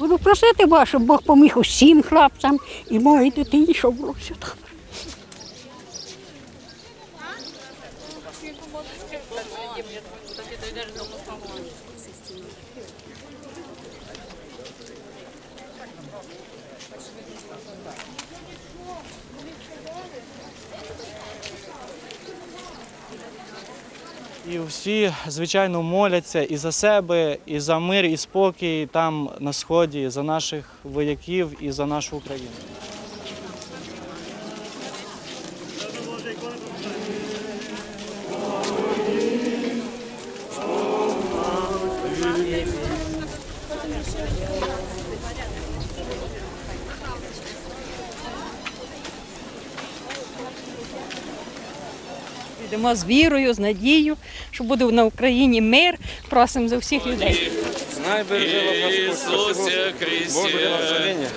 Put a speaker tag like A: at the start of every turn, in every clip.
A: Буду просити Бога, щоб Бог поміг усім хлопцям і моїй дитині, щоб було все так.
B: І всі, звичайно, моляться і за себе, і за мир, і спокій там на сході, за наших вояків і за нашу Україну.
C: Йдемо з вірою, з надією, що буде на Україні мир. Просимо за всіх людей.
D: Знай бережи вас Господь. Боже благословення.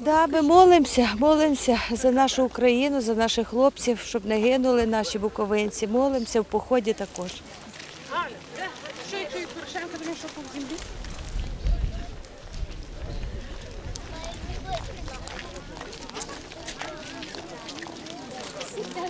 E: Да, ми молимося, молимося за нашу Україну, за наших хлопців, щоб не гинули наші буковинці. Молимося в поході також.
F: Що й той Порошенко, тому що повзім